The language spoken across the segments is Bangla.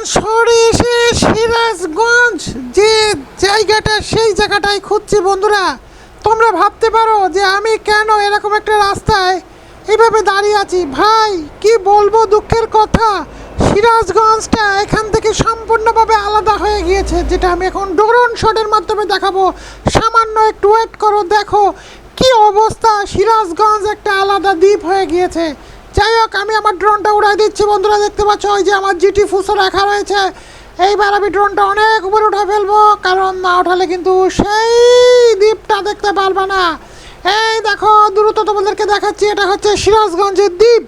সিরাজগঞ্জ শহরে এসে সিরাজগঞ্জ, যে জায়গাটা, সেই জায়গাটাই খুঁজছি বন্ধুরা। তোমরা ভাবতে পারো যে আমি কেন এরকম একটা রাস্তায় এইভাবে দাঁড়িয়ে আছি। ভাই, কি বলব দুঃখের কথা? সিরাজগঞ্জটা এখান থেকে সম্পূর্ণভাবে আলাদা হয়ে গিয়েছে, যেটা আমি এখন ড্রোন শটের মাধ্যমে দেখাবো। সামান্য একটু ওয়েট করো, দেখো কি অবস্থা। সিরাজগঞ্জ একটা আলাদা দ্বীপ হয়ে গিয়েছে। যাই হোক, আমি আমার ড্রোনটা উড়াই দিচ্ছি। বন্ধুরা, দেখতে পাচ্ছ, ওই যে আমার জিটি ফুসো রাখা রয়েছে। এইবার আমি ড্রোনটা অনেক উপরে উঠে ফেলব, কারণ না উঠালে কিন্তু সেই দ্বীপটা দেখতে পারবে না। এই দেখো, দ্রুত তোমাদেরকে দেখাচ্ছি, এটা হচ্ছে সিরাজগঞ্জের দ্বীপ।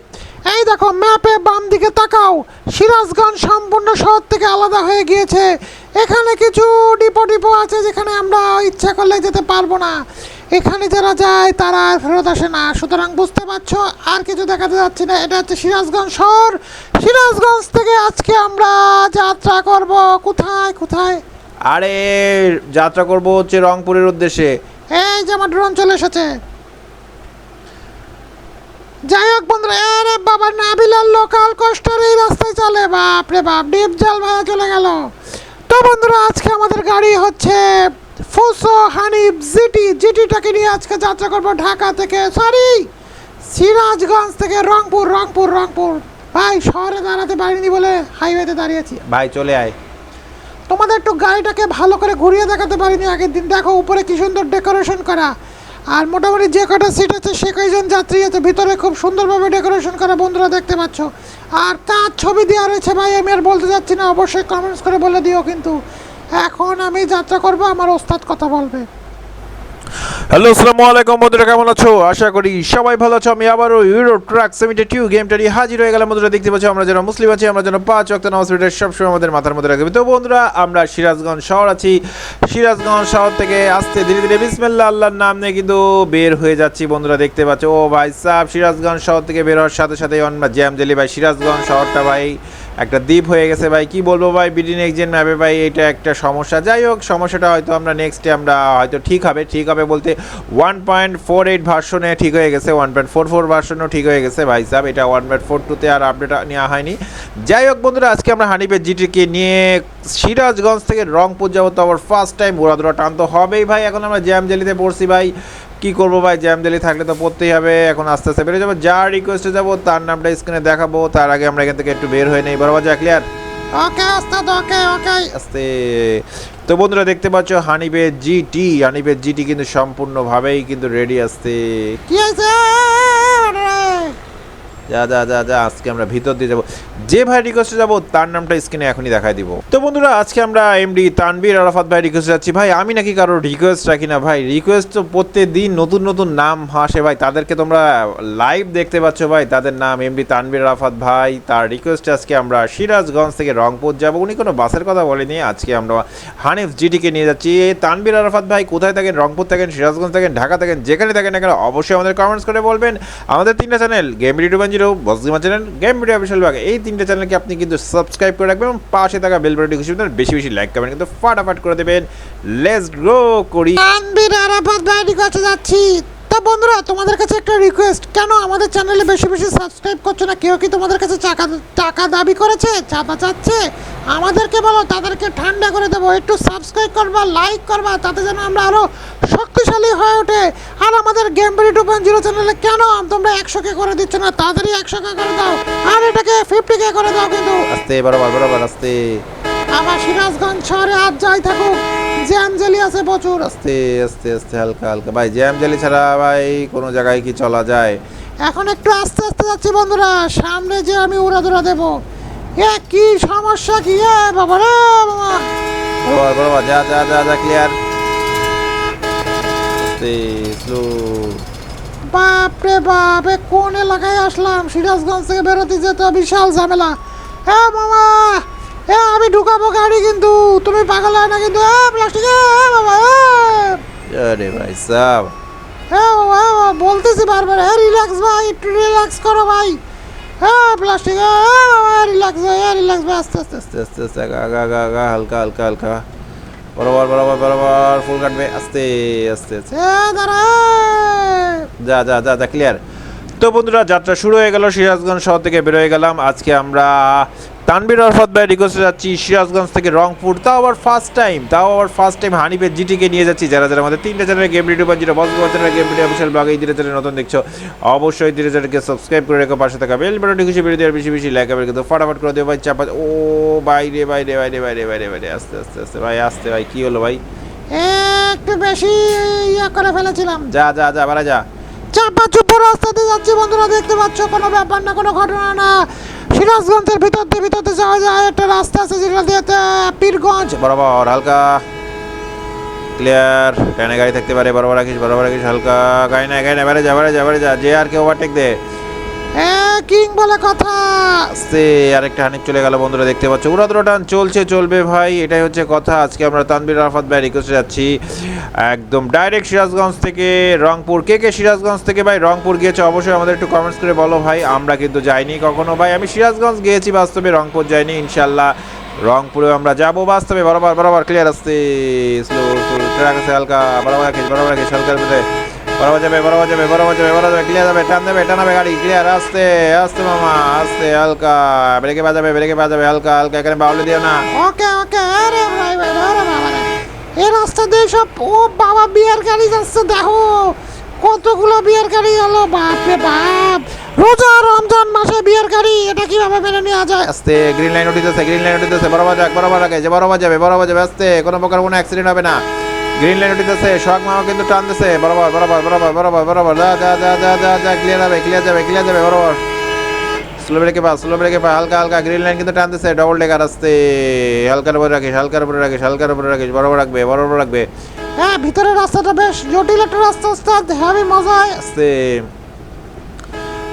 এই দেখো ম্যাপে বাম দিকে তাকাও, সিরাজগঞ্জ সম্পূর্ণ শহর থেকে আলাদা হয়ে গিয়েছে। এখানে কিছু ডিপো ডিপো আছে যেখানে আমরা ইচ্ছা করলে যেতে পারব না। এখানে যারা যায় তারা আর ফেরত আসে না। সুতরাং বুঝতে পারছ আর কিছু দেখাতে যাচ্ছি না। এটা হচ্ছে সিরাজগঞ্জ শহর। সিরাজগঞ্জ থেকে আজকে আমরা যাত্রা করব কোথায় কোথায়? আরে যাত্রা করব হচ্ছে রংপুরের উদ্দেশ্যে। এই যে আমার ড্রোন চলে এসেছে। যাই হোক বন্ধুরা আরে বাবা নাবিলার লোকাল কোস্টার এই রাস্তায় চলে। বাপ রে বাপ ডিপ জাল ভাড়া চলে গেল। তো বন্ধুরা আজকে আমাদের গাড়ি হচ্ছে ফুসো হানিফ জিটি জিটিটাকে নিয়ে আজকে যাত্রা করব ঢাকা থেকে। সরি সিরাজগঞ্জ থেকে রংপুর রংপুর রংপুর। ভাই শহরে দাঁড়াতে পারিনি বলে হাইওয়েতে দাঁড়িয়েছি। ভাই চলে আয়। তোমাদের একটু গাড়িটাকে ভালো করে ঘুরিয়ে দেখাতে পারিনি আগের দিন। দেখো উপরে কি সুন্দর ডেকোরেশন করা। আর মোটামুটি যে কটা সিট আছে সে কয়জন যাত্রী আছে ভিতরে খুব সুন্দরভাবে ডেকোরেশন করা বন্ধুরা দেখতে পাচ্ছ। আর কার ছবি দেওয়া রয়েছে ভাই আমি আর বলতে যাচ্ছি না অবশ্যই কমেন্টস করে বলে দিও কিন্তু। এখন আমি যাত্রা করব, আমার ওস্তাদ কথা বলবে। হ্যালো, আসসালামু আলাইকুম, বন্ধুরা, কেমন আছো? আশা করি সবাই ভালো আছো। আমি আবারও ইউরো ট্রাক সেমিটে টিউ গেমটা নিয়ে হাজির হয়ে গেলাম। বন্ধুরা, দেখতে পাচ্ছি, আমরা যারা মুসলিম আছি, আমরা যেন পাঁচ ওয়াক্ত নামাজ পড়ে সবসময় আমাদের মাথার মধ্যে রাখবে। তো বন্ধুরা, আমরা সিরাজগঞ্জ শহর আছি। সিরাজগঞ্জ শহর থেকে আসতে ধীরে ধীরে বিসমিল্লা আল্লাহর নাম নিয়ে কিন্তু বের হয়ে যাচ্ছি। বন্ধুরা, দেখতে পাচ্ছ, ও ভাই সাহ সিরাজগঞ্জ শহর থেকে বের হওয়ার সাথে সাথে আমরা জ্যাম জেলি ভাই, সিরাজগঞ্জ শহরটা, ভাই। একটা দ্বীপ হয়ে গেছে ভাই, কি বলব ভাই, বিডি নেক্সট ম্যাপে ভাই এটা একটা সমস্যা। যাই হোক, সমস্যাটা হয়তো আমরা নেক্সটে আমরা হয়তো ঠিক হবে ঠিক হবে বলতে ওয়ান পয়েন্ট ফোর এইট ভার্সনে ঠিক হয়ে গেছে ওয়ান পয়েন্ট ফোর ফোর ভার্সনও ঠিক হয়ে গেছে ভাই সাহেব, এটা ওয়ান পয়েন্ট ফোর টুতে আর আপডেট নেওয়া হয়নি। যাই হোক বন্ধুরা, আজকে আমরা হানিফের জিটিকে নিয়ে সিরাজগঞ্জ থেকে রংপুর যাব, তো আবার ফার্স্ট টাইম ঘোরাধুরা টান তো হবেই ভাই, এখন আমরা জ্যাম জেলিতে পড়ছি ভাই। কি করব ভাই? জ্যাম জেলি থাকলে তো পড়তেই হবে। এখন আস্তে আস্তে বেরো যাব। যার রিকোয়েস্টে যাব তার নামটা স্ক্রিনে দেখাবো। তার আগে আমরা এখান থেকে একটু বের হয়ে নেই। বরাবর যা ক্লিয়ার ওকে আস্তে ওকে ওকে আস্তে। তো বন্ধুরা দেখতে পাচ্ছ হানিবে জিটি হানিবে জিটি কিন্তু সম্পূর্ণভাবেই কিন্তু রেডি আসতে। কি হয়েছে? যা যা যা যা, আজকে আমরা ভিতর দিয়ে যাব। যে ভাই রিকোয়েস্টে যাব, তার নামটা স্ক্রিনে এখনই দেখাই দিব। তো বন্ধুরা, আজকে আমরা এমডি তানবীর আরাফাত ভাই রিকোয়েস্ট যাচ্ছি। ভাই, আমি নাকি কারও রিকোয়েস্ট রাখি না, ভাই। রিকোয়েস্ট তো প্রত্যেক দিন নতুন নতুন নাম হাসে ভাই। তাদেরকে তোমরা লাইভ দেখতে পাচ্ছ, ভাই। তাদের নাম এমডি তানবীর আরাফাত ভাই। তার রিকোয়েস্ট আজকে আমরা সিরাজগঞ্জ থেকে রংপুর যাব। উনি কোনো বাসের কথা বলেনি। আজকে আমরা হানিফ জিটিকে নিয়ে যাচ্ছি। তানবীর আরাফাত ভাই, কোথায় থাকেন? রংপুর থাকেন? সিরাজগঞ্জ থাকেন? ঢাকা থাকেন? যেখানে থাকেন না কেন? অবশ্যই আমাদের কমেন্টস করে বলবেন। আমাদের তিনটা channel game video two zero boss gamer channel game video official ভাগে এই তিনটা চ্যানেলকে আপনি কিন্তু সাবস্ক্রাইব করে রাখবেন এবং পাশে থাকা বেল বাটনটি খুশি বেশি বেশি লাইক করবেন কিন্তু ফাটাফাট করে দেবেন। লেটস গ্রো করি। আরাফাত বাইরে কাছে যাচ্ছি? তা বন্ধুরা, তোমাদের কাছে একটা রিকোয়েস্ট কেন আমাদের চ্যানেলে বেশি বেশি সাবস্ক্রাইব করছ না? কেউ কি তোমাদের কাছে টাকা টাকা দাবি করেছে? চাঁদা চাচ্ছে? আমাদেরকে বলো, তাদেরকে ঠান্ডা করে দেবো। একটু সাবস্ক্রাইব করবা লাইক করবা, তাতে যেন আমরা আরও শক্তিশালী হয়ে ওঠে আর আমাদের game berry two point zero চ্যানেলে কেন তোমরা একশো কে করে দিচ্ছ না? তাড়াতাড়ি একশো কে করে দাও। আর এটাকে ফিফটি কে করে দাও কিন্তু। আস্তে বরাবর বরাবর আস্তে আমার সিরাজগঞ্জ শহরে আজ যাই থাকুক জ্যাম জেলি আছে প্রচুর। আস্তে আস্তে আস্তে হালকা হালকা। ভাই জ্যাম জেলি ছাড়া ভাই কোনো জায়গায় কি চলা যায়? এখন একটু আস্তে আস্তে যাচ্ছি বন্ধুরা সামনে যে আমি উড়াদুরা দেবো। এ কি সমস্যা কি? এ বাবা রে বাবা। বরাবর বরাবর যা যা যা যা ক্লিয়ার আস্তে স্লো বাপ রে বাপ কোন এলাকায় আসলাম? সিরাজগঞ্জ থেকে বেরোতে যেতে বিশাল ঝামেলা। এ মামা এ আমি ঢুকাবো গাড়ি কিন্তু তুমি পাগল হয় না কিন্তু প্লাস্টিক বাবা আরে ভাই সাহ এ বাবা বলতেছি বারবার এ রিল্যাক্স ভাই একটু রিল্যাক্স করো ভাই। প্লাস্টিক বাবা রিল্যাক্স ভাই এ রিল্যাক্স ভাই আস্তে আস্তে আস্তে। আস্তে আস্তে আগা আগা আগা আগা হালকা হালকা হালকা। বরাবর বরাবর বরাবর ফুল কাটবে আস্তে আস্তে আস্তে। যা যা যা যা ক্লিয়ার তো বন্ধুরা যাত্রা শুরু হয়ে গেল সিরাজগঞ্জ শহর থেকে বেরোয় গেলাম। আজকে আমরা তানবির আরফাত ভাই রিকোয়েস্টে যাচ্ছি সিরাজগঞ্জ থেকে রংপুর। তাও আবার ফার্স্ট টাইম তাও আবার ফার্স্ট টাইম হানিফের জিটিকে নিয়ে যাচ্ছি। যারা যারা আমাদের তিনটে চ্যানেলে গেম ভিডিও পাচ্ছি বস চ্যানেলে গেম ভিডিও অফিসিয়াল ব্লগে এই ধীরে ধীরে নতুন দেখছ অবশ্যই ধীরে ধীরে সাবস্ক্রাইব করে রেখো পাশে থাকা বেল বাটনটি খুশি বেরিয়ে দেওয়ার বেশি বেশি লাইক হবে কিন্তু ফটাফট করে দেবো ভাই চাপা ও বাইরে বাইরে বাইরে বাইরে বাইরে বাইরে আস্তে আস্তে আস্তে ভাই আস্তে ভাই কি হলো ভাই? একটু বেশি ইয়া করে ফেলেছিলাম। যা যা যা বাড়া যা। চাপা চুপ্পো রাস্তাতে যাচ্ছি বন্ধুরা দেখতে পাচ্ছ কোনো ব্যাপার না কোনো ঘটনা না। সিরাজগঞ্জের ভিতর দিয়ে ভিতর দিয়ে যাওয়া যায়। একটা রাস্তা আছে যেটা দিয়ে পীরগঞ্জ। বরাবর, হালকা। ক্লিয়ার ডানে গাড়ি থাকতে পারে, বরাবর রাখিস বরাবর রাখিস, হালকা। গাড়ি না গাড়ি না, বেড়ে যা বেড়ে যা বেড়ে যা। যে আর কে ওভারটেক দে। কিং বলে কথা। আস্তে আরেকটা হানিফ চলে গেল বন্ধুরা, দেখতে পাচ্ছ। উড়াদুরা টান চলছে, চলবে ভাই, এটাই হচ্ছে কথা। আজকে আমরা তানবির রাফাত ভাই রিকোয়েস্টে যাচ্ছি। একদম ডাইরেক্ট সিরাজগঞ্জ থেকে রংপুর। কে কে সিরাজগঞ্জ থেকে ভাই রংপুর গিয়েছে, অবশ্যই আমাদের একটু কমেন্টস করে বলো ভাই। আমরা কিন্তু যাইনি কখনো ভাই। আমি সিরাজগঞ্জ গিয়েছি, বাস্তবে রংপুর যাইনি ইনশাল্লাহ রংপুরে আমরা যাব বাস্তবে। বরাবর বরাবর ক্লিয়ার আসতে স্লো ট্রাক আছে হালকা। বরাবর রাখিস বরাবর রাখিস হালকার মধ্যে বরাবর যাবে বরাবর যাবে বরাবর যাবে বরাবর যাবে ক্লিয়ার যাবে টান দেবে টানাবে গাড়ি ক্লিয়ার আস্তে আস্তে মামা আস্তে হালকা ব্রেকে বাজাবে ব্রেকে বাজাবে হালকা হালকা এখানে বাউলে দিও না। ওকে ওকে আরে ভাই ভাই আরে বাবা এই রাস্তা দিয়ে সব ও বাবা বিয়ার গাড়ি যাচ্ছে দেখো। কতগুলো বিয়ার গাড়ি হলো বাপ রে বাপ। রোজা রমজান মাসে বিয়ার গাড়ি এটা কীভাবে মেনে নেওয়া যায়? আস্তে গ্রিন লাইন উঠিতেছে গ্রিন লাইন উঠিতেছে বরাবর যাক বরাবর রাখে যে বরাবর যাবে বরাবর যাবে আস্তে কোনো প্রকার কোনো অ্যাক্সিডেন্ট হবে না। গ্রিন লাইন উঠিতেছে শখ মামা কিন্তু টানতেছে বরাবর বরাবর বরাবর বরাবর বরাবর দা দা দা দা দা দা ক্লিয়ার হবে ক্লিয়ার যাবে ক্লিয়ার যাবে বরাবর। স্লো ব্রেকে পা স্লো ব্রেকে পা হালকা হালকা গ্রিন লাইন কিন্তু টানতেছে ডবল ডেকার আসতে হালকার উপরে রাখিস হালকার উপরে রাখিস হালকার উপরে রাখিস বরাবর রাখবে বরাবর রাখবে। হ্যাঁ ভিতরের রাস্তাটা বেশ জটিল একটা রাস্তা ওস্তাদ আমি মজা হয়। আস্তে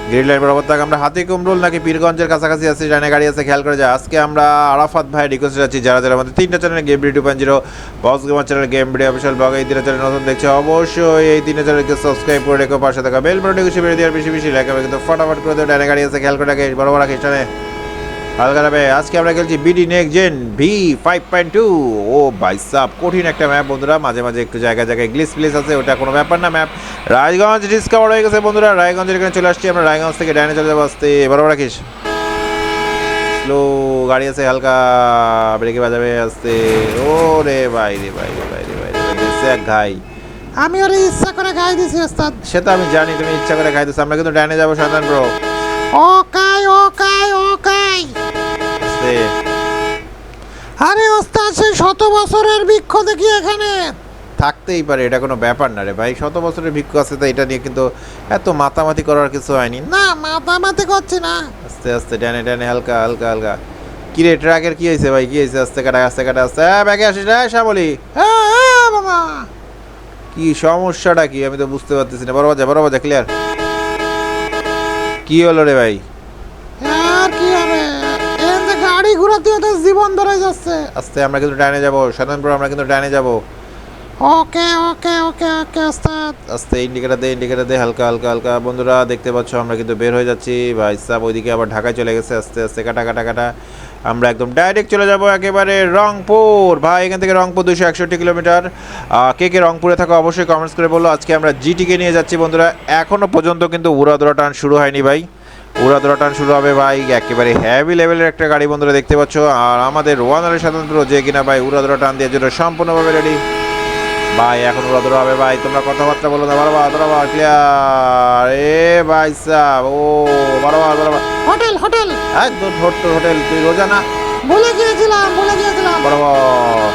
গ্রিন লাইন বরাবর আমরা হাতি কুমরুল নাকি পীরগঞ্জের কাছাকাছি আছি, জানে গাড়ি আছে, খেয়াল করে যায় আজকে আমরা আরাফাত ভাই রিকোয়েস্ট যাচ্ছি, যারা যারা আমাদের তিনটা channel game video point zero boss gamer channel game video official blog এই তিনটা চ্যানেল নতুন দেখছে, অবশ্যই এই তিনটা চ্যানেলকে সাবস্ক্রাইব করে রেখো, পাশে থাকা বেল বাটনটি বেরিয়ে দেওয়ার বেশি বেশি লেখা কিন্তু ফটাফট করে দেওয়া ডানে গাড়ি আছে, খেয়াল করে বড় বড় রাখিস হালকা আজকে আমরা খেলছি BD next gen V five point two ও ভাই সাব কঠিন একটা ম্যাপ বন্ধুরা মাঝে মাঝে একটু জায়গায় জায়গায় গ্লিস প্লেস আছে ওটা কোনো ব্যাপার না ম্যাপ রায়গঞ্জ ডিসকাভার হয়ে গেছে বন্ধুরা রায়গঞ্জের এখানে চলে আসছি আমরা রায়গঞ্জ থেকে ডাইনে চলে যাব আসতে। বরাবর রাখিস। স্লো গাড়ি আছে হালকা ব্রেকে বাজাবে আসতে। ও রে ভাই রে ভাই রে ভাই রে ভাই রে ভাই এক ঘাই। আমি ওর ইচ্ছা করে গাই দিছি ওস্তাদ। সে তো আমি জানি তুমি ইচ্ছা করে খাইতেছো আমরা কিন্তু ডাইনে যাব সাধারণ ব্রো ওকাই ওকাই ওকাই। আরে ওস্তাদ সেই শত বছরের বৃক্ষ দেখি এখানে। থাকতেই পারে এটা কোনো ব্যাপার না রে ভাই। শত বছরের ভিক্ষু আছে তো এটা নিয়ে কিন্তু এত মাতামাতি করার কিছু হয়নি। না মাতামাতি করছি না। আস্তে আস্তে ডানে ডানে হালকা হালকা হালকা। কি রে ট্রাকের কি হয়েছে ভাই? কি হয়েছে? আস্তে কাটা আস্তে কাটা আস্তে। হ্যাঁ ব্যাগে আসিস রে শ্যামলি। এ, এ, বাবা। কি সমস্যাটা কি? আমি তো বুঝতে পারতেছি না। বরাবর যা বরাবর যা ক্লিয়ার কি হলো রে ভাই? আর কি হবে? থেকে গাড়ি ঘোরাতে ওদের জীবন ধরে যাচ্ছে। আস্তে আমরা কিন্তু ডাইনে যাব। সাধারণপুর আমরা কিন্তু ডাইনে যাব। ওকে ওকে ওকে ওকে, ওস্তাদ। আস্তে ইন্ডিকেটার দে ইন্ডিকেটার দে, হালকা হালকা হালকা। বন্ধুরা, দেখতে পাচ্ছ, আমরা কিন্তু বের হয়ে যাচ্ছি। ভাই সাহ ওইদিকে আবার ঢাকায় চলে গেছে, আস্তে আস্তে, কাটা কাটা কাটা। আমরা একদম ডাইরেক্ট চলে যাব একেবারে রংপুর। ভাই, এখান থেকে রংপুর দুশো একষট্টি কিলোমিটার। কে কে রংপুরে থাকো, অবশ্যই কমেন্টস করে বলল আজকে আমরা জিটিকে নিয়ে যাচ্ছি, বন্ধুরা। এখনও পর্যন্ত কিন্তু উড়াদুরা টান শুরু হয়নি, ভাই। উড়াদুরা টান শুরু হবে, ভাই, একেবারে হ্যাভি লেভেলের একটা গাড়ি, বন্ধুরা, দেখতে পাচ্ছ। আর আমাদের ওয়ানারের স্বাতন্ত্র যে কিনা, ভাই উড়াদুরা টান দেওয়ার জন্য সম্পূর্ণভাবে রেডি ভাই এখন ওরা হবে ভাই তোমরা কথাবার্তা বলো না বারবার বারবার ক্লিয়ার এ ভাই সাহ ও বারবার বারবার। Hotel hotel. একদম হোটেল হোটেল তুই রোজা না? ভুলে গিয়েছিলাম বলে গিয়েছিলাম। বরাবর।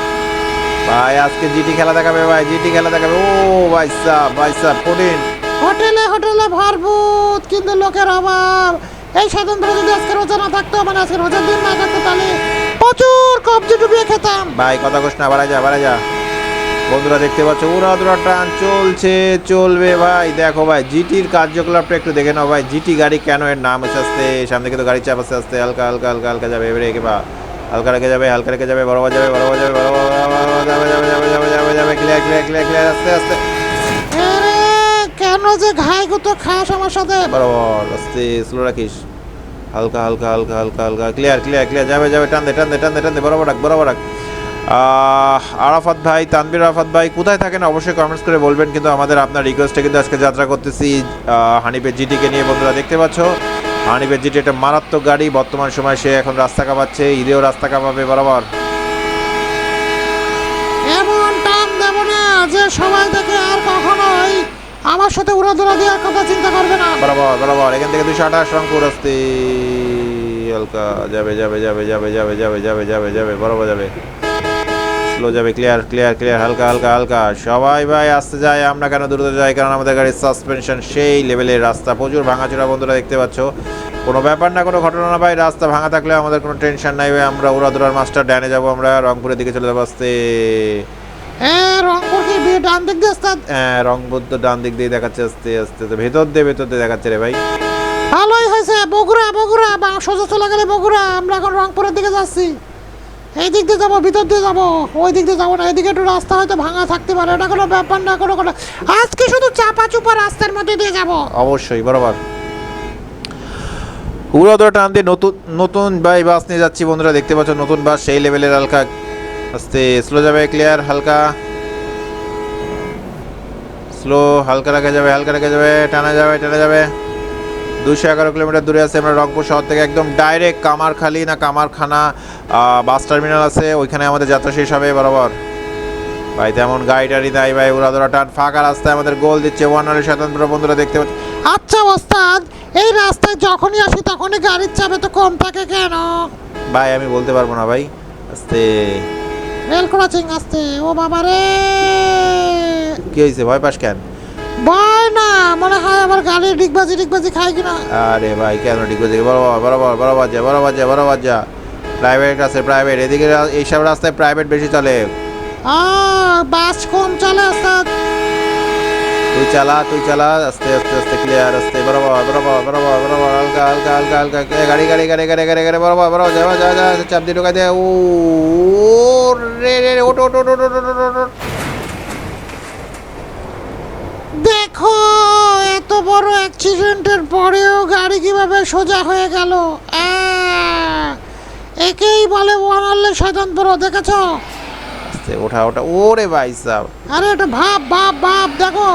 ভাই আজকে জিটি খেলা দেখাবে ভাই জিটি খেলা দেখাবে। ও ভাই সাহ ভাই সাহ কঠিন। হোটেলে হোটেলে ভরপুর কিন্তু লোকের অভাব। এই স্বাধীনতা যদি আজকে রোজা না থাকতো মানে আজকে রোজার দিন না থাকতো তাহলে প্রচুর কবজি ডুবিয়ে খেতাম। ভাই কথা না বাড়া যা বাড়া যা। বন্ধুরা দেখতে পাচ্ছ উড়া দুরা টান চলছে চলবে ভাই। দেখো ভাই জিটির কার্যকলাপটা একটু দেখে নাও ভাই। জিটি গাড়ি কেন এর নাম হচ্ছে আসতে সামনে কিন্তু গাড়ি চাপ আসতে আসতে হালকা হালকা হালকা হালকা যাবে এবারে একে বা হালকা রেখে যাবে হালকা রেখে যাবে বড় যাবে বড় যাবে বড় যাবে যাবে যাবে যাবে যাবে যাবে ক্লিয়ার ক্লিয়ার ক্লিয়ার ক্লিয়ার আস্তে আস্তে। কেন যে ঘাই গুতো খাস আমার সাথে? বরাবর আস্তে স্লো রাখিস। হালকা হালকা হালকা হালকা হালকা ক্লিয়ার ক্লিয়ার ক্লিয়ার যাবে যাবে টান দে টান দে টান দে টান দে বরাবর রাখ বরাবর রাখ। আরাফাত ভাই তানবির আরাফাত ভাই কোথায় থাকেন? অবশ্যই কমেন্টস করে বলবেন কিন্তু আমাদের আপনার রিকোয়েস্টে কিন্তু আজকে যাত্রা করতেছি হানিফের জিটিকে নিয়ে বন্ধুরা দেখতে পাচ্ছ। হানিফের জিটি একটা মারাত্মক গাড়ি বর্তমান সময় সে এখন রাস্তা কাঁপাচ্ছে ঈদেও রাস্তা কাঁপাবে বরাবর। এমন টান দেব না যে সবাই দেখে আর কখনোই আমার সাথে উড়াধুরা দেওয়ার কথা চিন্তা করবে না। বরাবর বরাবর। এখান থেকে দুশো আঠাশ রংপুর আসতে। হালকা যাবে যাবে যাবে যাবে যাবে যাবে যাবে যাবে যাবে বরাবর যাবে। স্লো যাবে ক্লিয়ার ক্লিয়ার ক্লিয়ার হালকা হালকা হালকা। সবাই ভাই আসতে যায় আমরা কেন দ্রুত যাই? কারণ আমাদের গাড়ির সাসপেনশন সেই লেভেলের রাস্তা। প্রচুর ভাঙাচোরা বন্ধুরা দেখতে পাচ্ছ। কোনো ব্যাপার না কোনো ঘটনা না ভাই রাস্তা ভাঙা থাকলে আমাদের কোনো টেনশন নাই ভাই। আমরা উড়াদুরার মাস্টার ড্যানে যাব আমরা রংপুরের দিকে চলে যাব আসতে। এ রংপুর কি ডান দিক দিয়ে ওস্তাদ? হ্যাঁ রংপুর তো ডান দিক দিয়ে দেখাচ্ছে আস্তে আস্তে তো ভেতর দিয়ে ভেতর দিয়ে দেখাচ্ছে রে ভাই। ভালোই হয়েছে বগুড়া বগুড়া বা সোজা চলে গেলে বগুড়া। আমরা এখন রংপুরের দিকে যাচ্ছি। এই দিক দিয়ে যাব, ভিতর দিয়ে যাব। ওই দিক দিয়ে যাব না, এদিকে একটু রাস্তা হয়তো ভাঙা থাকতে পারে, ওটা কোনো ব্যাপার না, কোনো কোনো। আজকে শুধু চাপা চুপা রাস্তার মধ্যে দিয়ে যাব। অবশ্যই, বরাবর। উড়াদোড়া টান দিয়ে নতুন নতুন বাই বাস নিয়ে যাচ্ছি বন্ধুরা, দেখতে পাচ্ছ নতুন বাস, সেই লেভেলের হালকা আস্তে স্লো যাবে ক্লিয়ার হালকা। স্লো হালকা রাখা যাবে, হালকা রাখা যাবে, টানা যাবে টানা যাবে। দুশো এগারো কিলোমিটার দূরে আছে আমরা রংপুর শহর থেকে একদম ডাইরেক্ট কামারখালি না কামারখানা বাস টার্মিনাল আছে ওইখানে আমাদের যাত্রা শেষ হবে বরাবর। ভাই তেমন গাড়ি টাড়ি নাই ভাই উড়াদোড়া টান ফাঁকা রাস্তায় আমাদের গোল দিচ্ছে ওয়ান হান্ড্রেড স্বতন্ত্র বন্ধুরা দেখতে পাচ্ছি আচ্ছা ওস্তাদ এই রাস্তায় যখনই আসি তখনই গাড়ির চাপে তো কম থাকে কেন? ভাই আমি বলতে পারব না ভাই আস্তে। রেল ক্রসিং আসতে ও বাবা রে কি হয়েছে ভয় পাস কেন? ভয় না মনে হয় আমার গাড়ি ডিগবাজি ডিগবাজি খায় কিনা। আরে ভাই কেন আছে বরাবর বরাবর বরাবর যা বরাবর যা বরাবর যা প্রাইভেট আছে প্রাইভেট এদিকে এইসব রাস্তায় প্রাইভেট বেশি চলে। বাস কম চলে ওস্তাদ। তুই চালা তুই চালা আস্তে আস্তে আস্তে ক্লিয়ার আস্তে। বরাবর বরাবর বরাবর বরাবর হালকা হালকা হালকা হালকা গাড়ি গাড়ি গাড়ি গাড়ি গাড়ি গাড়ি বরাবর বরাবর যা যা যা চাপ দিয়ে ঢোকা দে। ও রে রে রে, ওঠ ওঠ ওঠ ওঠ ওঠ, ওঠ, ওঠ, ওঠ। দেখো এত বড় অ্যাক্সিডেন্টের পরেও গাড়ি কীভাবে সোজা হয়ে গেল? একেই বলে ওয়ানাল্লে শয়তান বড় দেখেছ ওঠা ওঠা ওরে ভাই সাহ আরে এটা ভাব ভাব ভাব দেখো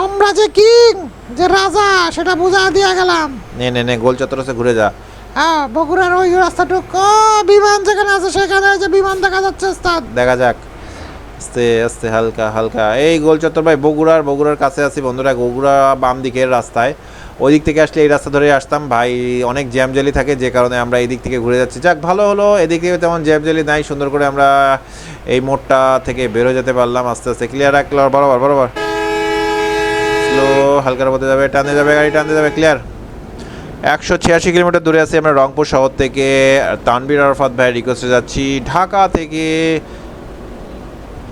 আমরা যে কিং যে রাজা সেটা বুঝা দিয়ে গেলাম। নে নে নে গোল চত্বর আছে ঘুরে যা। হ্যাঁ বগুড়ার ওই রাস্তাটুক বিমান যেখানে আছে সেখানে যে বিমান দেখা যাচ্ছে দেখা যাক। আস্তে আস্তে, হালকা হালকা। এই গোল চত্বর ভাই, বগুড়ার বগুড়ার কাছে আছি বন্ধুরা, বগুড়া বাম দিকের রাস্তায়। ওই দিক থেকে আসলে এই রাস্তা ধরে আসতাম। ভাই, অনেক জ্যাম জেলি থাকে, যে কারণে আমরা এই দিক থেকে ঘুরে যাচ্ছি। যাক, ভালো হলো, এদিকে তেমন জ্যাম জেলি নাই, সুন্দর করে আমরা এই মোড়টা থেকে বেরো যেতে পারলাম। আস্তে আস্তে ক্লিয়ার রাখল বরাবর বরাবর। স্লো হালকার মধ্যে যাবে টানতে যাবে, গাড়ি টানতে যাবে ক্লিয়ার একশো ছিয়াশি কিলোমিটার দূরে আছি আমরা রংপুর শহর থেকে। তানবির আরফাত ভাই রিকোয়েস্টে যাচ্ছি। ঢাকা থেকে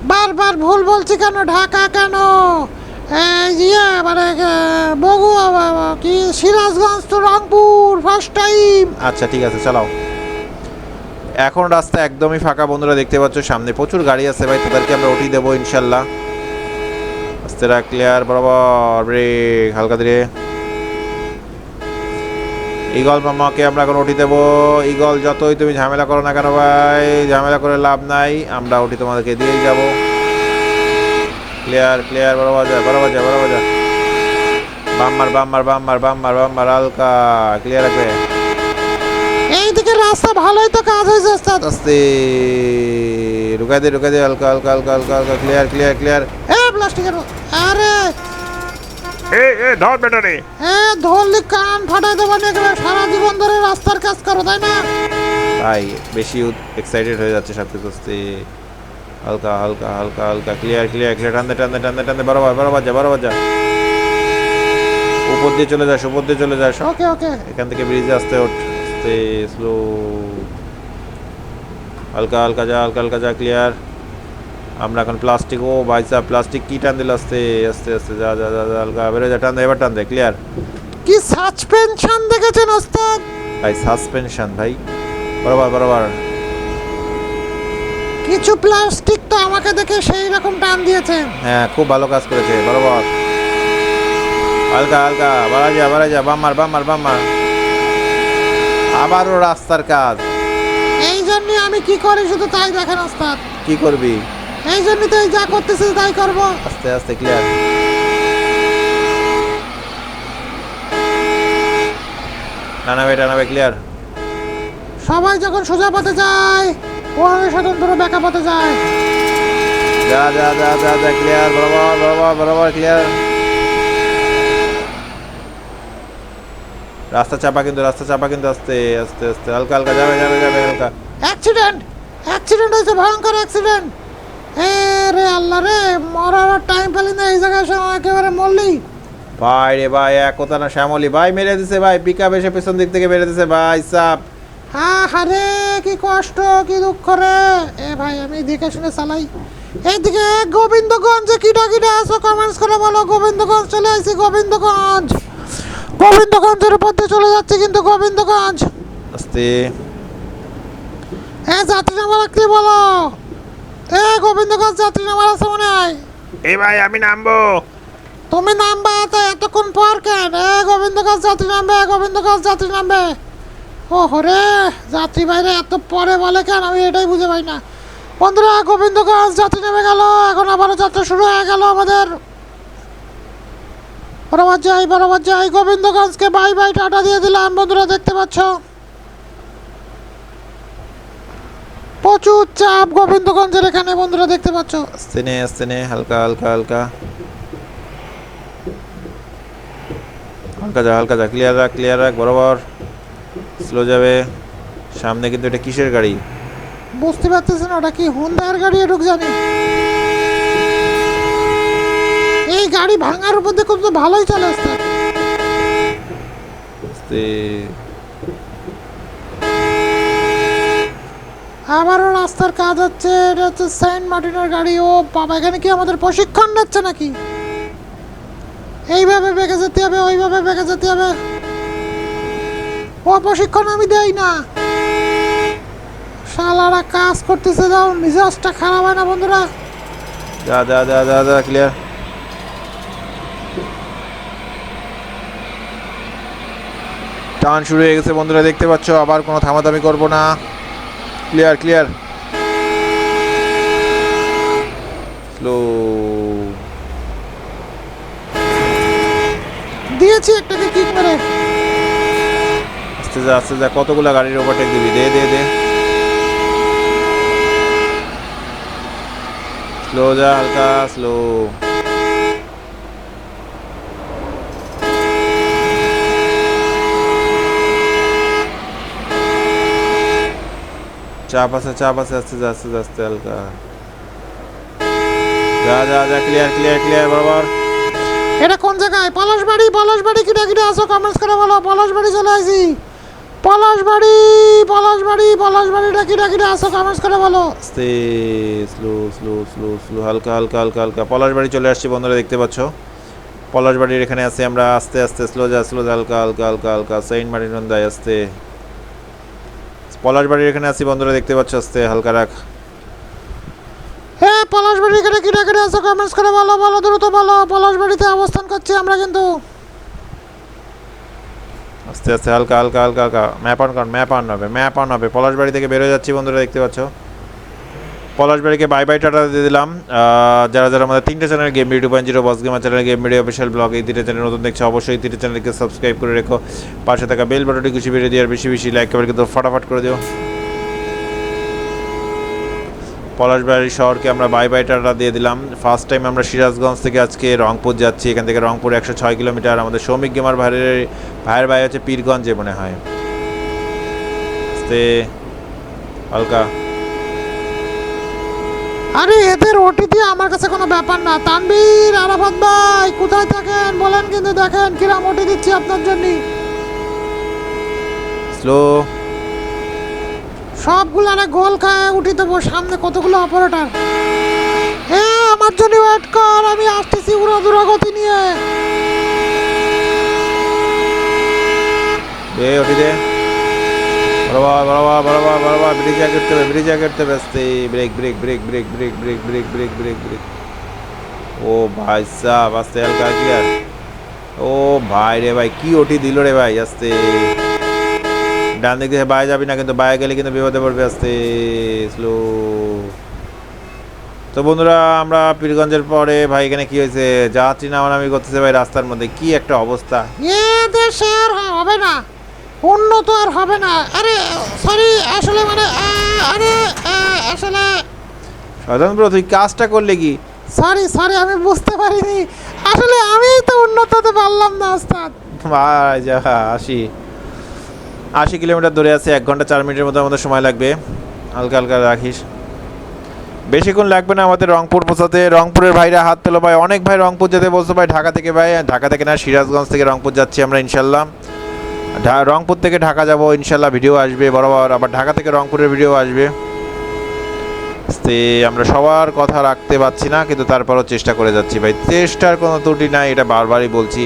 বারবার ভুল বলছি কেন? ঢাকা কেন? ইয়ে মানে এ, বগু আ, আ, কি সিরাজগঞ্জ তো রংপুর ফার্স্ট টাইম আচ্ছা ঠিক আছে চালাও। এখন রাস্তা একদমই ফাঁকা বন্ধুরা দেখতে পাচ্ছ সামনে প্রচুর গাড়ি আছে ভাই তাদেরকে আমরা উঠিয়ে দেবো ইনশাল্লাহ। রাখ ক্লিয়ার বরাবর ব্রেক হালকা ধীরে। ইগল মামাকে আমরা এখন উঠি দেবো। ইগল যতই তুমি ঝামেলা করো না কেন ভাই ঝামেলা করে লাভ নাই। আমরা উঠি তোমাদেরকে দিয়েই যাব। ক্লিয়ার ক্লিয়ার বরাবর যা বরাবর যা বরাবর যা বাম্মার বাম্মার বাম্মার বাম্মার বাম্মার হালকা ক্লিয়ার রাখবে এইদিকে রাস্তা ভালোই তো কাজ হয়েছে ওস্তাদ। আস্তে রুকাই দে রুকাই দে হালকা হালকা হালকা হালকা হালকা ক্লিয়ার ক্লিয়ার ক্লিয়ার এ প্লাস্টিকের আরে এ এ ধর ব্যাটারি। এ ধরলি কান ফাটাই দেবো না সারা জীবন ধরে রাস্তার কাজ করো তাই না? ভাই বেশি এক্সাইটেড হয়ে যাচ্ছে সব কিছু আস্তে হালকা হালকা হালকা হালকা ক্লিয়ার ক্লিয়ার ক্লিয়ার টানতে টানতে টানতে টানতে বরাবর বরাবর যা বরাবর যা উপর দিয়ে চলে যাস উপর দিয়ে চলে যাস। ওকে ওকে। এখান থেকে ব্রিজে আসতে ওঠ আস্তে স্লো হালকা হালকা যা হালকা হালকা যা ক্লিয়ার আমরা এখন প্লাস্টিক ও বাইসা প্লাস্টিক কি টান দিল? আস্তে আস্তে আস্তে যা যা যা যা, হালকা বেরো যা টান দে এবার টান দে ক্লিয়ার কি সাসপেনশন দেখেছেন ওস্তাদ? ভাই সাসপেনশন ভাই। বরাবর বরাবর। কিছু প্লাস্টিক তো আমাকে দেখে সেই রকম টান দিয়েছে হ্যাঁ খুব ভালো কাজ করেছে বরাবর। হালকা হালকা বাড়া যা বাড়া যা বাম্মার বাম্মার বাম্মার আবারও রাস্তার কাজ। এই জন্য আমি কি করি শুধু তাই দেখেন ওস্তাদ। কি করবি? এই জন্য তো যা করতেছি তাই করব। আস্তে আস্তে ক্লিয়ার টানাবে টানাবে ক্লিয়ার সবাই যখন সোজা পথে যায় ও আমি স্বতন্ত্র বেঁকা পথে যায়। যা যা যা যা যা ক্লিয়ার বরাবর বরাবর বরাবর ক্লিয়ার রাস্তা চাপা কিন্তু রাস্তা চাপা কিন্তু আস্তে আস্তে আস্তে হালকা হালকা যাবে যাবে যাবে হালকা। অ্যাক্সিডেন্ট অ্যাক্সিডেন্ট হয়েছে ভয়ঙ্কর অ্যাক্সিডেন্ট রে আল্লাহ রে মরার টাইম পেলি না এই জায়গায় একেবারে মরলি। ভাই রে ভাই এক কথা না শ্যামলি ভাই মেরে দিছে ভাই পিক আপ এসে পেছন দিক থেকে মেরে দিছে ভাই সাপ। হা হারে কি কষ্ট কি দুঃখ রে। এ ভাই আমি দেখে শুনে চালাই। এইদিকে গোবিন্দগঞ্জে কিটা কিটা আছো কমেন্টস করে বলো গোবিন্দগঞ্জ চলে আসছি গোবিন্দগঞ্জ। গোবিন্দগঞ্জের উপর দিয়ে চলে যাচ্ছে কিন্তু গোবিন্দগঞ্জ। আস্তে। এ যাত্রী নামার কি বলো? এ গোবিন্দগঞ্জ যাত্রী নামার আছে মনে হয়। এ ভাই আমি নামবো। তুমি নামবে তো এতক্ষণ পর কেন? এ গোবিন্দগঞ্জ যাত্রী নামবে গোবিন্দগঞ্জ যাত্রী নামবে। ও হরে যাত্রী বাইরে এত পরে বলে কেন? আমি এটাই বুঝে পাই না। বন্ধুরা গোবিন্দগঞ্জ যাত্রী নেমে গেল। এখন আবারও যাত্রা শুরু হয়ে গেল আমাদের। বরাবর যাই বরাবর যাই গোবিন্দগঞ্জকে বাই বাই টাটা দিয়ে দিলাম। বন্ধুরা দেখতে পাচ্ছ? প্রচুর চাপ গোবিন্দগঞ্জের এখানে বন্ধুরা দেখতে পাচ্ছ। আস্তে নে আস্তে নে হালকা হালকা হালকা। হালকা যা হালকা যা ক্লিয়ার রাখ ক্লিয়ার রাখ বরাবর। স্লো যাবে। সামনে কিন্তু এটা কিসের গাড়ি? বুঝতে পারতেছি না ওটা কি হুন্দার গাড়ি এটুক জানি এই গাড়ি ভাঙার উপর দিয়ে খুব তো ভালোই চলে আস্তে। আবারও রাস্তার কাজ হচ্ছে, এটা হচ্ছে সেন্ট মার্টিনের গাড়ি। ও বাবা, এখানে কি আমাদের প্রশিক্ষণ নিচ্ছে নাকি? এইভাবে বেঁকে যেতে হবে, ওইভাবে বেঁকে যেতে হবে। ও প্রশিক্ষণ আমি দেই না। শালারা কাজ করতেছে, যাও, মিজাজটা খারাপ হয় না, বন্ধুরা। যা যা যা যা যা ক্লিয়ার টান শুরু হয়ে গেছে, বন্ধুরা, দেখতে পাচ্ছ, আবার কোনো থামাথামি করব না। ক্লিয়ার ক্লিয়ার স্লো দিয়েছি একটাকে কিক মেরে আস্তে যা আস্তে যা কতগুলা গাড়ির ওভারটেক দিবি? দে দে দে। স্লো যা হালকা স্লো চাপ আছে চাপ আছে আস্তে আস্তে আস্তে হালকা। যা যা যা ক্লিয়ার ক্লিয়ার ক্লিয়ার বরাবর। এটা কোন জায়গায়? পলাশবাড়ি পলাশবাড়ি কিটা কিটা আসো কমেন্টস করে বলো পলাশবাড়ি চলে আসি পলাশবাড়ি পলাশবাড়ি পলাশবাড়িটা কিটা কিটা আসো কমেন্টস করে বলো। আস্তে স্লো স্লো স্লো স্লো হালকা হালকা হালকা হালকা। পলাশবাড়ি চলে আসছি বন্ধুরা দেখতে পাচ্ছ। পলাশবাড়ির এখানে আছি আমরা আস্তে আস্তে স্লো যা স্লো হালকা হালকা হালকা হালকা। সেন্ট মার্টিন নন্দায় আস্তে। পলাশবাড়ির এখানে আছি বন্ধুরা দেখতে পাচ্ছ আস্তে হালকা রাখ হ্যাঁ পলাশবাড়ি এখানে কিনা কিনে আছে? কমেন্টস করে বলো বলো দ্রুত বলো। পলাশবাড়িতে অবস্থান করছি আমরা কিন্তু। আস্তে আস্তে হালকা হালকা হালকা হালকা। ম্যাপ অন কর ম্যাপ অন হবে ম্যাপ অন হবে। পলাশবাড়ি থেকে বেরোয় যাচ্ছি বন্ধুরা দেখতে পাচ্ছ। পলাশবাড়িকে বাই বাই টাটা দিয়ে দিলাম। যারা যারা আমাদের তিনটে channel game video point zero boss gamer channel game video official blog এই তিনটে চ্যানেল নতুন দেখছ, অবশ্যই এই তিনটে চ্যানেলকে সাবস্ক্রাইব করে রেখো। পাশে থাকা বেল বাটনটি খুশি বেরিয়ে দিয়ে আর বেশি বেশি লাইক করে কিন্তু ফটাফট করে দিও। পলাশবাড়ি শহরকে আমরা বাই বাই টাটা দিয়ে দিলাম। ফার্স্ট টাইম আমরা সিরাজগঞ্জ থেকে আজকে রংপুর যাচ্ছি। এখান থেকে রংপুর একশো ছয় কিলোমিটার। আমাদের সৌমিক গেমার ভাইয়ের ভাইয়ের ভাই হচ্ছে পীরগঞ্জে মনে হয়। হালকা। আরে এদের ওটি দিয়ে আমার কাছে কোনো ব্যাপার না। তানবীর আরাফাত ভাই কোথায় থাকেন? বলেন কিন্তু দেখেন কিরাম ওটি দিচ্ছি আপনার জন্য। স্লো সবগুলো আরে গোল খায় উঠি দেবো সামনে কতগুলো অপারেটর হ্যাঁ আমার জন্য ওয়েট কর আমি আসতেছি উড়া দুরা গতি নিয়ে। দে ওটি দে। Bridge brake brake brake brake brake brake brake brake brake brake ও ভাই সাহ আস্তে হালকা ক্লিয়ার ও ভাই রে ভাই, কি ওটি দিল রে ভাই আস্তে ডান দিক বাইরে যাবি না, কিন্তু বাইরে গেলে কিন্তু বিপদে পড়বে আস্তে স্লো তো বন্ধুরা, আমরা পীরগঞ্জের পরে, ভাই, এখানে কি হয়েছে? যাত্রী নামানামি করতেছে ভাই, রাস্তার মধ্যে, কি একটা অবস্থা? হবে না। উন্নত আর হবে না। আরে সরি আসলে মানে আরে আসলে শয়তান ব্রো তুই কাজটা করলে কি? সরি সরি আমি বুঝতে পারিনি। আসলে আমি তো উন্নত হতে পারলাম না ওস্তাদ। ভাই যা আশি। আশি কিলোমিটার দূরে আছে এক ঘণ্টা চার মিনিটের মতো আমাদের সময় লাগবে। হালকা হালকা রাখিস। বেশিক্ষণ লাগবে না আমাদের রংপুর পৌঁছাতে। রংপুরের ভাইরা হাত পেল ভাই। অনেক ভাই রংপুর যেতে বলছো ভাই। ঢাকা থেকে ভাই ঢাকা থেকে না সিরাজগঞ্জ থেকে রংপুর যাচ্ছি আমরা ইনশাল্লাহ। রংপুর থেকে ঢাকা যাব, ইনশাল্লাহ ভিডিও আসবে, বরাবর আবার ঢাকা থেকে রংপুরের ভিডিও আসবে। তে আমরা সবার কথা রাখতে পারছি না, কিন্তু তারপরও চেষ্টা করে যাচ্ছি। ভাই, চেষ্টার কোনো ত্রুটি নাই, এটা বারবারই বলছি।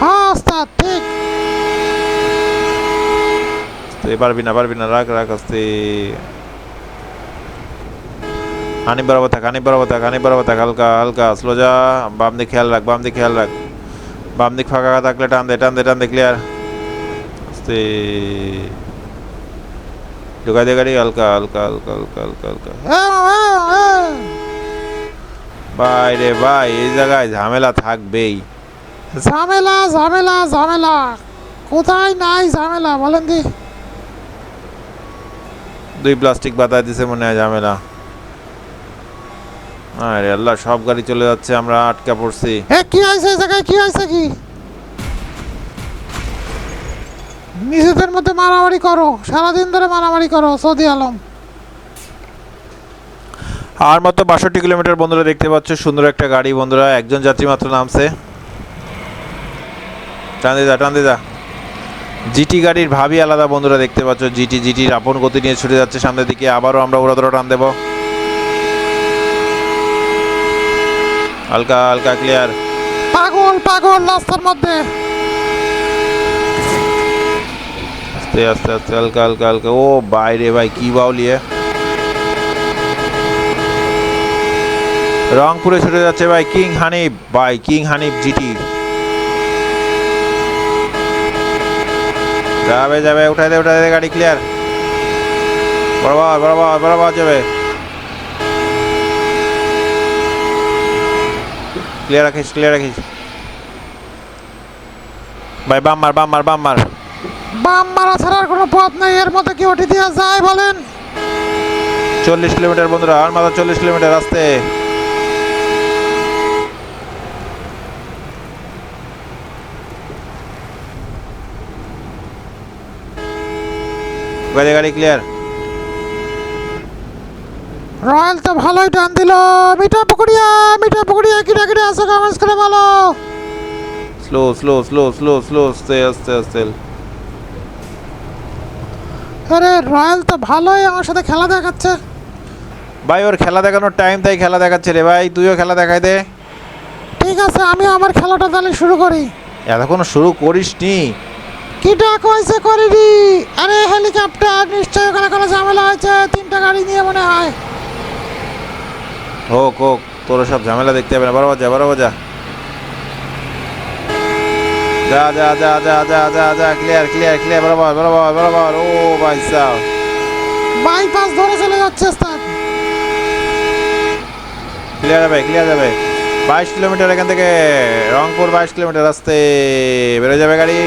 হ্যাঁ ঠিক। পারবি না পারবি না রাখ রাখ আস্তে হানি বরাবর থাক হানি বরাবর থাক হানি বরাবর থাক, হালকা হালকা স্লো যা, বাম দিক খেয়াল রাখ, বাম দিক খেয়াল রাখ। বাম দিক ফাঁকা থাকলে টান দে টান দে টান দে ক্লিয়ার আস্তে ঢুকাই দে গাড়ি হালকা হালকা হালকা হালকা হালকা হালকা। ভাই রে ভাই এই জায়গায় ঝামেলা থাকবেই ঝামেলা ঝামেলা ঝামেলা কোথায় নাই ঝামেলা বলেন দি। দুই প্লাস্টিক বাতায় দিছে মনে হয় ঝামেলা আরে আল্লাহ সব গাড়ি চলে যাচ্ছে আমরা আটকা পড়ছি। এ কি হয়েছে এই জায়গায় কি হয়েছে কি? নিজেদের মধ্যে মারামারি করো সারাদিন ধরে মারামারি করো সৌদি আলম। আর মাত্র বাষট্টি কিলোমিটার বন্ধুরা দেখতে পাচ্ছ সুন্দর একটা গাড়ি বন্ধুরা একজন যাত্রী মাত্র নামছে। টান দে যা টান দে জিটি গাড়ির ভাবি আলাদা বন্ধুরা দেখতে পাচ্ছ জিটি জিটির আপন গতি নিয়ে ছুটে যাচ্ছে সামনের দিকে আবারও আমরা ওরা ধরো টান দেবো। হালকা হালকা ক্লিয়ার পাগল পাগল রাস্তার মধ্যে। আস্তে আস্তে আস্তে, হালকা হালকা হালকা। ও, বাইরে ভাই, কি বাউলিয়ে রংপুরে ছুটে যাচ্ছে ভাই কিং হানিফ, ভাই কিং হানিফ জিটি। যাবে যাবে, উঠাই দে উঠাই দে গাড়ি ক্লিয়ার বরাবর বরাবর বরাবর যাবে। ক্লিয়ার রাখিস ক্লিয়ার রাখিস। ভাই বাম মার বাম মার। বাম মারা ছাড়ার কোনো পথ নেই। এর মধ্যে কি ওটি দিয়ে যায় বলেন? চল্লিশ কিলোমিটার বন্ধুরা আর মাত্র চল্লিশ কিলোমিটার আসতে গাড়ি গাড়ি ক্লিয়ার রয়্যাল তো ভালোই টান দিল। মিঠা পুকুরিয়া মিঠা পুকুরিয়া কিটা কিটা আছে কমেন্টস করে বলো। Slow slow slow slow slow আস্তে আস্তে আস্তে আরে রয়্যাল তো ভালোই আমার সাথে খেলা দেখাচ্ছে। ভাই ওর খেলা দেখানোর টাইম তাই খেলা দেখাচ্ছে রে ভাই। তুইও খেলা দেখাই দে। ঠিক আছে আমি আমার খেলাটা তাহলে শুরু করি। এতক্ষণ শুরু করিস নি কি কিটা কইছে করিনি? আরে হেলিকপ্টার নিশ্চয়ই ওখানে কোনো ঝামেলা হয়েছে। তিনটা গাড়ি নিয়ে মনে হয়। হোক হোক তোর সব ঝামেলা দেখতে হবে না। বরাবর যা বরাবর যা যা যা যা যা যা যা যা ক্লিয়ার ক্লিয়ার ক্লিয়ার বরাবর বরাবর বরাবর ও ভাই সাহ বাইপাস ধরে চলে যাচ্ছে ওস্তাদ ক্লিয়ার যাবে ক্লিয়ার যাবে বাইশ কিলোমিটার এখান থেকে রংপুর বাইশ কিলোমিটার রাস্তে বেরো যাবে গাড়ি।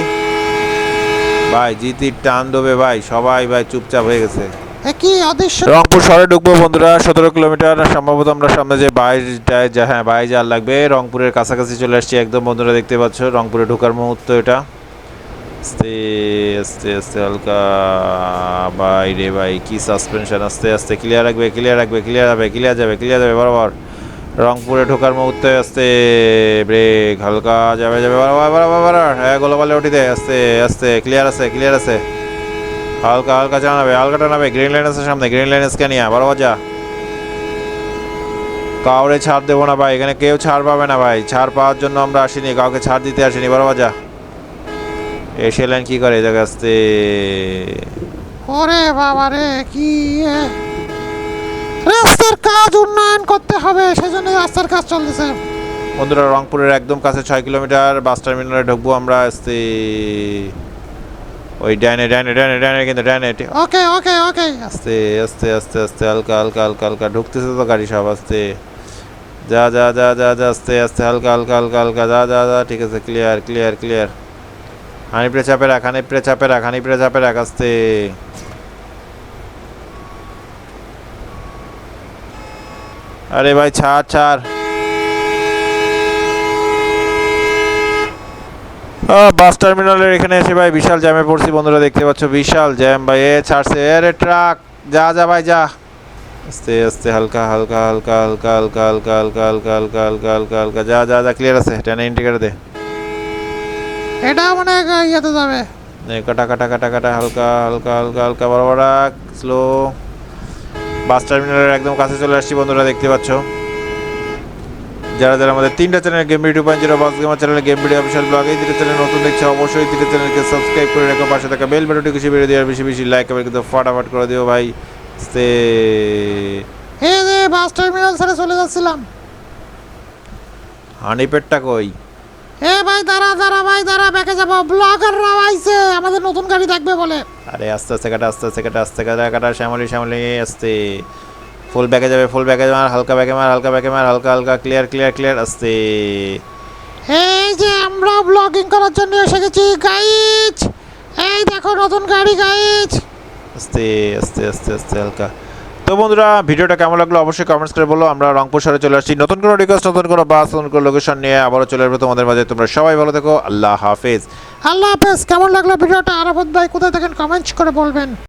ভাই জিতির টান দেবে ভাই। সবাই ভাই চুপচাপ হয়ে গেছে। এ কি অদৃশ্য রংপুর শহরে ঢুকবো বন্ধুরা, সতেরো কিলোমিটার। সম্ভবত আমরা সামনে যে বাইশটায় যা হ্যাঁ বাইশ আর লাগবে। রংপুরের কাছাকাছি চলে আসছি একদম, বন্ধুরা দেখতে পাচ্ছ, রংপুরে ঢোকার মুহূর্ত এটা। আস্তে আস্তে আস্তে, হালকা বাইরে ভাই কি সাসপেনশন আস্তে আস্তে ক্লিয়ার রাখবে ক্লিয়ার রাখবে ক্লিয়ার যাবে ক্লিয়ার যাবে ক্লিয়ার যাবে, বরাবর। রংপুরে ঢোকার মুহূর্তে, আস্তে ব্রেক হালকা যাবে যাবে, বরাবর বরাবর বরাবর। হ্যাঁ গোলাপালে উঠি দে আস্তে আস্তে ক্লিয়ার আছে ক্লিয়ার আছে। হালকা হালকা জানাবে হালকা টানাবে। গ্রিন লাইন আছে সামনে গ্রিন লাইন স্ক্যানিয়া বরাবর যা কাউরে ছাড় দেবো না ভাই এখানে কেউ ছাড় পাবে না ভাই। ছাড় পাওয়ার জন্য আমরা আসিনি কাউকে ছাড় দিতে আসিনি বরাবর যা এসে লাইন কি করে জায়গা আসতে? ওরে বাবা রে কি রাস্তার কাজ উন্নয়ন করতে হবে সেজন্য রাস্তার কাজ চলতেছে। বন্ধুরা রংপুরের একদম কাছে ছয় কিলোমিটার বাস টার্মিনালে ঢুকবো আমরা আসতে। ওই ডাইনে ডাইনে ডাইনে ডাইনে কিন্তু ডাইনে ওকে ওকে ওকে। আস্তে আস্তে আস্তে আস্তে, হালকা হালকা হালকা হালকা। ঢুকতেছে তো গাড়ি সব, আস্তে। যা যা যা যা যা, আস্তে আস্তে, হালকা হালকা হালকা হালকা। যা যা যা, ঠিক আছে ক্লিয়ার ক্লিয়ার ক্লিয়ার হানিপ্রে চাপে রাখ হানিপ্রে চাপে রাখ হানিপ্রে চাপে রাখ, আস্তে। আরে ভাই, ছাড় ছাড়। বাস টার্মিনালের এখানে এসে ভাই বিশাল জ্যামে পড়ছি বন্ধুরা দেখতে পাচ্ছ বিশাল জ্যাম ভাই এ ছাড়ছে আরে ট্রাক যা যা ভাই যা আস্তে আস্তে হালকা হালকা হালকা হালকা হালকা হালকা হালকা হালকা হালকা হালকা হালকা হালকা যা যা যা ক্লিয়ার আছে টেনে ইন্ডিকেটার দে এটা মনে হয় ইয়েতে যাবে কাটা কাটা কাটা কাটা হালকা হালকা হালকা হালকা বড় বড় স্লো বাস টার্মিনালের একদম কাছে চলে আসছি বন্ধুরা দেখতে পাচ্ছ যারা যারা আমাদের তিনটা channel game video point zero boss gamer channel game video official blog এই দুটো চ্যানেল নতুন দেখছে অবশ্যই তিনটে চ্যানেলকে সাবস্ক্রাইব করে রেখো পাশে থাকা বেল বাটনটি খুশি বেরিয়ে দেওয়ার বেশি বেশি লাইক করে কিন্তু ফাটাফাট করে দিও ভাই। সে এই যে বাস টার্মিনাল ছেড়ে চলে যাচ্ছিলাম। হানি পেটটা কই? এ ভাই দাঁড়া দাঁড়া ভাই দাঁড়া ব্যাকে যাব। ব্লগাররাও আইছে আমাদের নতুন গাড়ি দেখবে বলে। আরে আস্তে আস্তে কাটা আস্তে আস্তে কাটা আস্তে কাটা কাটা শ্যামলি শ্যামলি আস্তে। ফুল ব্যাগে যাবে ফুল ব্যাগে মার হালকা ব্যাগে মার হালকা ব্যাগে মার হালকা হালকা ক্লিয়ার ক্লিয়ার ক্লিয়ার আস্তে এই যে আমরা ব্লগিং করার জন্য এসে গেছি গাইজ এই দেখো নতুন গাড়ি গাইজ আস্তে আস্তে আস্তে আস্তে হালকা। তো বন্ধুরা ভিডিওটা কেমন লাগল অবশ্যই কমেন্টস করে বলো। আমরা রংপুর শহরে চলে আসছি। নতুন কোনো রিকোয়েস্ট নতুন কোনো বাস নতুন কোনো লোকেশন নিয়ে আবারও চলে আসব তোমাদের মাঝে। তোমরা সবাই ভালো থেকো। আল্লাহ হাফেজ। আল্লাহ হাফেজ। কেমন লাগল ভিডিওটা? আরাফত ভাই কোথায় থাকেন? কমেন্টস করে বলবেন।